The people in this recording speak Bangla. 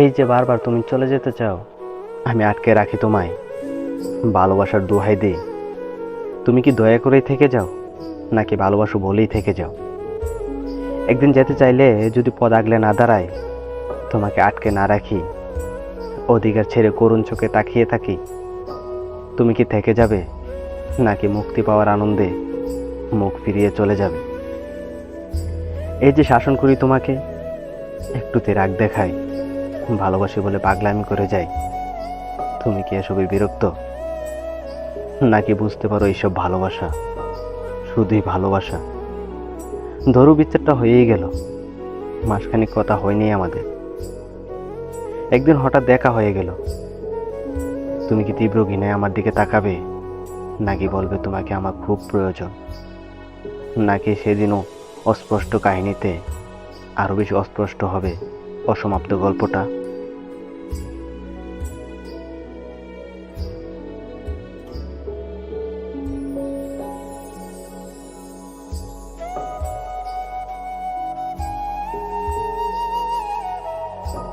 এই যে বারবার তুমি চলে যেতে চাও, আমি আটকে রাখি তোমায়। ভালোবাসার দোহাই দিই তুমি কি দয়া করেই থেকে যাও, নাকি ভালোবাসো বলেই থেকে যাও? একদিন যেতে চাইলে যদি পদ আগলে না দাঁড়ায়, তোমাকে আটকে না রাখি। অধিকার ছেড়ে করুণ চোখে তাকিয়ে থাকি। তুমি কি থেকে যাবে, নাকি মুক্তি পাওয়ার আনন্দে মুখ ফিরিয়ে চলে যাবে? এই যে শাসন করি তোমাকে, একটুতে রাগ দেখাই ভালোবাসি বলে পাগলামি করে যাই, তুমি কি এসবে বিরক্ত? নাকি বুঝতে পারো এইসব ভালোবাসা শুধুই ভালোবাসা? ধরু বিচারটা হয়েই গেল। মাসখানিক কথা হয়নি আমাদের। একদিন হঠাৎ দেখা হয়ে গেল। তুমি কি তীব্র ঘৃণায় আমার দিকে তাকাবে, নাকি বলবে তোমাকে আমার খুব প্রয়োজন? নাকি সেদিনও অস্পষ্ট কাহিনীতে আরও বেশি অস্পষ্ট হবে? অসমাপ্ত গল্পটা।